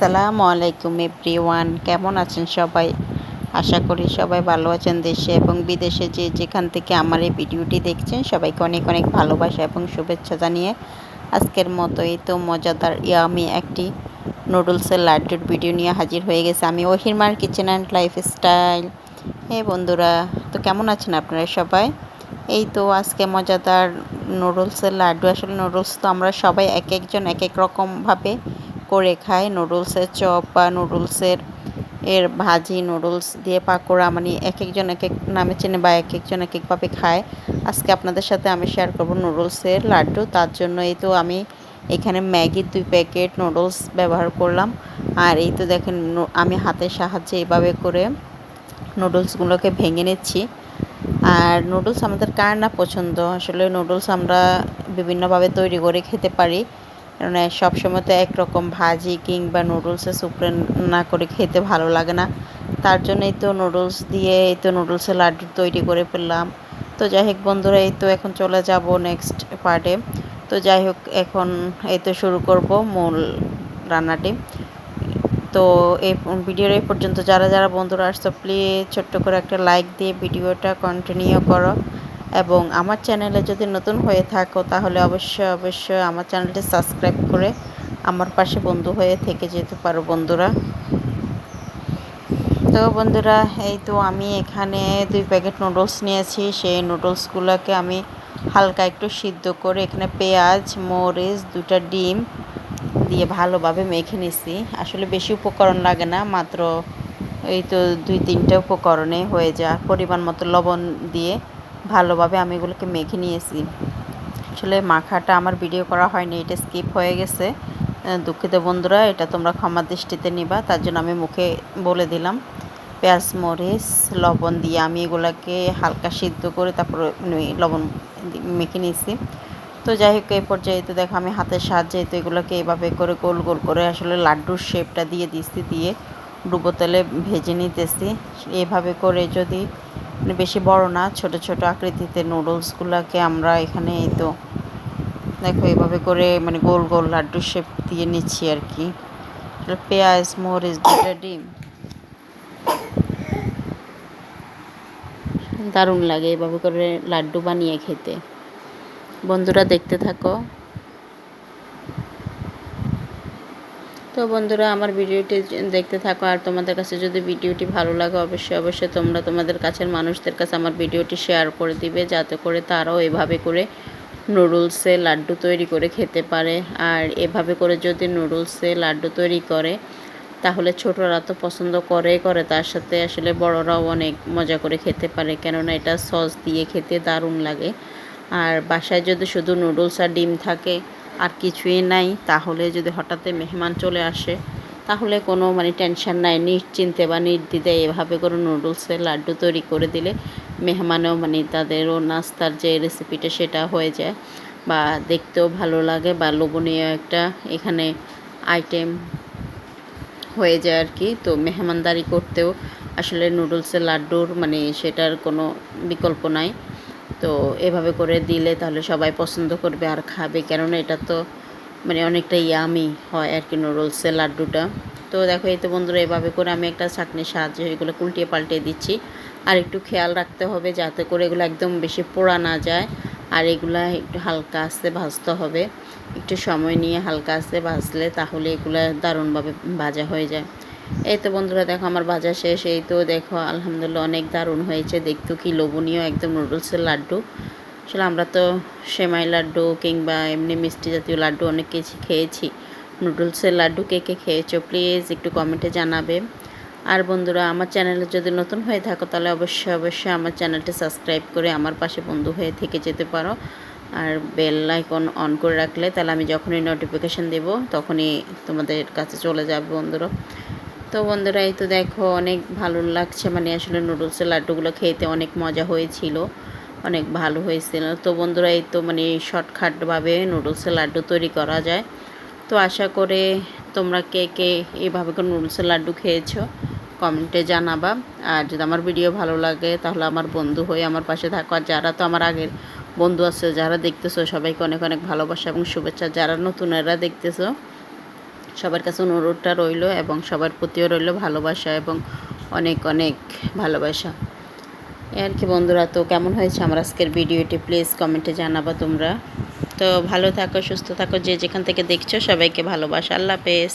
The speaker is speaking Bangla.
আসসালামু আলাইকুম এভরিওয়ান, কেমন আছেন সবাই? আশা করি সবাই ভালো আছেন দেশে এবং বিদেশে যে যেখান থেকে আমার এই ভিডিওটি দেখছেন সবাইকে অনেক অনেক ভালোবাসা এবং শুভেচ্ছা জানিয়ে আজকের মতো এই তো মজাদার ইয়ামি একটি নুডলসের লাড্ডুর ভিডিও নিয়ে হাজির হয়ে গেছে আমি ওহিরমার কিচেন অ্যান্ড লাইফ স্টাইল হে বন্ধুরা, তো কেমন আছেন আপনারা সবাই? এই তো আজকে মজাদার নুডলসের লাড্ডু, আসলে নুডলস তো আমরা সবাই এক একজন এক এক রকমভাবে করে খায়। নুডলসের চপ বা নুডলসের এর ভাজি, নুডলস দিয়ে পাকোড়া মানে এক একজন এক এক নামে চেনে বা এক একজন এক একভাবে খায়। আজকে আপনাদের সাথে আমি শেয়ার করব নুডলসের লাড্ডু। তার জন্য এই তো আমি এখানে ম্যাগির দুই প্যাকেট নুডলস ব্যবহার করলাম। আর এই তো দেখেন আমি হাতের সাহায্যে এভাবে করে নুডলসগুলোকে ভেঙে নিচ্ছি। আর নুডলস আমাদের কার না পছন্দ? আসলে নুডলস আমরা বিভিন্নভাবে তৈরি করে খেতে পারি। কারণ সবসময় তো একরকম ভাজি কিংবা নুডলসে স্যুপ না করে খেতে ভালো লাগে না। তার জন্যই তো নুডলস দিয়ে এই তো নুডলসের লাড্ডু তৈরি করে ফেললাম। তো যাই হোক বন্ধুরা, এই তো এখন চলে যাব নেক্সট পার্টে তো যাই হোক, এখন এই তো শুরু করব মূল রান্নাটি। তো এই ভিডিওর এই পর্যন্ত, যারা যারা বন্ধুরা আসতো প্লিজ ছোট্ট করে একটা লাইক দিয়ে ভিডিওটা কন্টিনিউ করো। এবং আমার চ্যানেলে যদি নতুন হয়ে থাকো, তাহলে অবশ্যই অবশ্যই আমার চ্যানেলটি সাবস্ক্রাইব করে আমার পাশে বন্ধু হয়ে থেকে যেতে পারো বন্ধুরা। তো বন্ধুরা, এই তো আমি এখানে দুই প্যাকেট নুডলস নিয়েছি। সেই নুডলসগুলোকে আমি হালকা একটু সিদ্ধ করে এখানে পেঁয়াজ, মরিচ দুটা ডিম দিয়ে ভালোভাবে মেখে নিছি। আসলে বেশি উপকরণ লাগে না, মাত্র এই তো দুই তিনটে উপকরণে হয়ে যায় পরিমাণ মতো লবণ দিয়ে ভালোভাবে আমি এগুলোকে মেখে নিয়েছি। আসলে মাখাটা আমার ভিডিও করা হয়নি, এটা স্কিপ হয়ে গেছে। দুঃখিত বন্ধুরা, এটা তোমরা ক্ষমা দৃষ্টিতে নিবা, তার জন্য আমি মুখে বলে দিলাম। পেঁয়াজ, মরিচ, লবণ দিয়ে আমি এগুলোকে হালকা সিদ্ধ করে তারপর লবণ মেখে নিয়েছি। তো যাই হোক, এই পর্যায়ে তো দেখো আমি হাতের সাহায্যে তো এগুলোকে এভাবে করে গোল গোল করে আসলে লাড্ডুর শেপটা দিয়ে দিচ্ছি দিয়ে ডুবো তেলে ভেজে নিতেছি। এভাবে করে যদি মানে বেশি বড় না, ছোট ছোট আকৃতিতে নুডলসগুলোকে আমরা এখানে এই তো দেখো এভাবে করে মানে গোল গোল লাড্ডু শেপ দিয়ে নিচ্ছি আর কি। পেঁয়াজ, মরিচ দুটা ডিম। দারুণ লাগে এভাবে করে লাড্ডু বানিয়ে খেতে। বন্ধুরা দেখতে থাকো। তো বন্ধুরা, আমার ভিডিওটি দেখতে থাকো। আর তোমাদের কাছে যদি ভিডিওটি ভালো লাগে, অবশ্যই অবশ্যই তোমরা তোমাদের কাছের মানুষদের কাছে আমার ভিডিওটি শেয়ার করে দিবে, যাতে করে তারাও এভাবে করে নুডলসে লাড্ডু তৈরি করে খেতে পারে। আর এভাবে করে যদি নুডলসে লাড্ডু তৈরি করে, তাহলে ছোটরা তো পছন্দ করেই করে। তার সাথে আসলে বড়রাও অনেক মজা করে খেতে পারে, কেননা এটা সস দিয়ে খেতে দারুণ লাগে। আর বাসায় যদি শুধু নুডলস আর ডিম থাকে আর কিছুই নাই। তাহলে যদি হঠাৎ মেহমান চলে আসে, তাহলে কোনো মানে টেনশন নাই, নিশ্চিন্তে বা নির্দ্বিধায় এভাবে করে নুডলসের লাড্ডু তৈরি করে দিলে মেহমানও মানে তাদেরও নাস্তার যে রেসিপিটা সেটা হয়ে যায়। বা দেখতেও ভালো লাগে বা লোভনীয় একটা এখানে আইটেম হয়ে যায় আর কি। তো মেহমানদারি করতেও আসলে নুডলসের লাড্ডুর মানে সেটার কোনো বিকল্প নাই। তো এভাবে করে দিলে তাহলে সবাই পছন্দ করবে আর খাবে। কেননা এটা তো মানে অনেকটা ইয়ামি হয় আর কি নুডলসের লাড্ডুটা। তো দেখো, এই তো বন্ধুরা, এভাবে করে আমি একটা চাটনির সাহায্যে এগুলো উল্টিয়ে পাল্টিয়ে দিচ্ছি। আর একটু খেয়াল রাখতে হবে যাতে করে এগুলো একদম বেশি পোড়া না যায়। আর এগুলা একটু হালকা আস্তে ভাজতে হবে। একটু সময় নিয়ে হালকা আস্তে ভাজলে তাহলে এগুলো দারুণভাবে ভাজা হয়ে যায়। এই তো বন্ধুরা দেখো, আমার বাজার শেষ। এই তো দেখো, আলহামদুলিল্লাহ অনেক দারুণ হয়েছে। দেখতো কি লোভনীয় একদম নুডলসের লাড্ডু। আসলে আমরা তো সেমাই লাড্ডু কিংবা এমনি মিষ্টি জাতীয় লাড্ডু অনেক কিছু খেয়েছি। নুডলসের লাড্ডু কে কে খেয়েছো প্লিজ একটু কমেন্টে জানাবে। আর বন্ধুরা, আমার চ্যানেলে যদি নতুন হয়ে থাকো, তাহলে অবশ্যই অবশ্যই আমার চ্যানেলটি সাবস্ক্রাইব করে আমার পাশে বন্ধু হয়ে থেকে যেতে পারো। আর বেল আইকন অন করে রাখলে, তাহলে আমি যখনই নোটিফিকেশান দেব, তখনই তোমাদের কাছে চলে যাবে বন্ধুরা। তো বন্ধুরা, এই তো দেখো, অনেক ভালো লাগছে। মানে আসলে নুডলসের লাড্ডুগুলো খেতে অনেক মজা হয়েছিল, অনেক ভালো হয়েছিল। তো বন্ধুরা, এই তো মানে শর্টকাটভাবে নুডলসের লাড্ডু তৈরি করা যায়। তো আশা করে তোমরা কে কে এইভাবে করে নুডলসের লাড্ডু খেয়েছো, কমেন্টে জানাবা। আর যদি আমার ভিডিও ভালো লাগে, তাহলে আমার বন্ধু হয়ে আমার পাশে থাকো। আর যারা তো আমার আগের বন্ধু আছে, যারা দেখতেছো, সবাইকে অনেক অনেক ভালোবাসা এবং শুভেচ্ছা। যারা নতুনেরা দেখতেছো সবার কাছে অনুরোধটা রইল এবং সবার প্রতিও রইল ভালোবাসা এবং অনেক অনেক ভালোবাসা। আর কি বন্ধুরা, তো কেমন হয়েছে আমার আজকের ভিডিওটি? প্লিজ কমেন্টে জানাবা তোমরা। তো ভালো থাকো, সুস্থ থাকো, যে যেখান থেকে দেখছ সবাইকে ভালোবাসা। আল্লাহ হাফেজ।